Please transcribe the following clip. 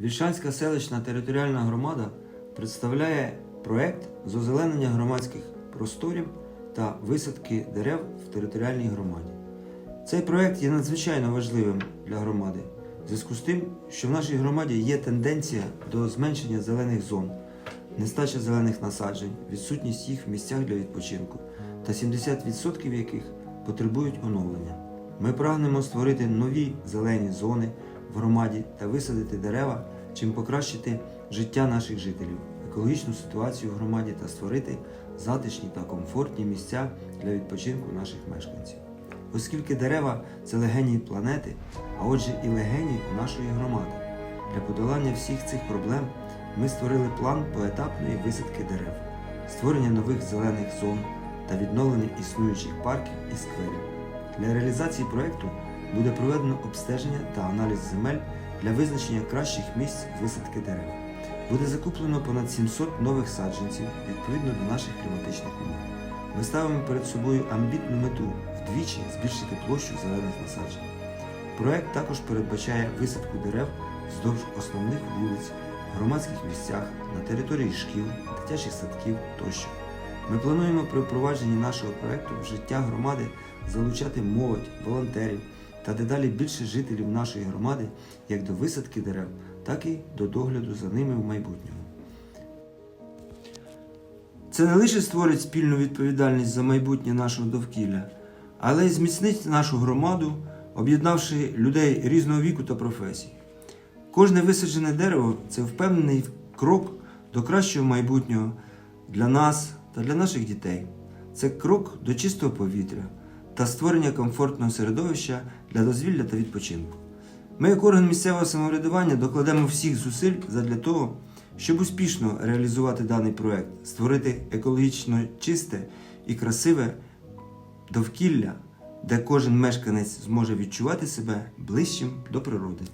Вільшанська селищна територіальна громада представляє проект з озеленення громадських просторів та висадки дерев в територіальній громаді. Цей проект є надзвичайно важливим для громади, в зв'язку з тим, що в нашій громаді є тенденція до зменшення зелених зон, нестача зелених насаджень, відсутність їх в місцях для відпочинку та 70% яких потребують оновлення. Ми прагнемо створити нові зелені зони в громаді та висадити дерева, чим покращити життя наших жителів, екологічну ситуацію в громаді та створити затишні та комфортні місця для відпочинку наших мешканців. Оскільки дерева це легені планети, а отже і легені нашої громади. Для подолання всіх цих проблем ми створили план поетапної висадки дерев, створення нових зелених зон та відновлення існуючих парків і скверів. Для реалізації проєкту буде проведено обстеження та аналіз земель для визначення кращих місць висадки дерев. Буде закуплено понад 700 нових саджанців відповідно до наших кліматичних умов. Ми ставимо перед собою амбітну мету вдвічі збільшити площу зелених насаджень. Проект також передбачає висадку дерев вздовж основних вулиць, в громадських місцях, на території шкіл, дитячих садків тощо. Ми плануємо при впровадженні нашого проекту в життя громади залучати молодь, волонтерів та дедалі більше жителів нашої громади як до висадки дерев, так і до догляду за ними в майбутньому. Це не лише створить спільну відповідальність за майбутнє нашого довкілля, але й зміцнить нашу громаду, об'єднавши людей різного віку та професій. Кожне висаджене дерево це впевнений крок до кращого майбутнього для нас та для наших дітей. Це крок до чистого повітря та створення комфортного середовища для дозвілля та відпочинку. Ми, як орган місцевого самоврядування, докладемо всіх зусиль задля того, щоб успішно реалізувати даний проект, створити екологічно чисте і красиве довкілля, де кожен мешканець зможе відчувати себе ближчим до природи.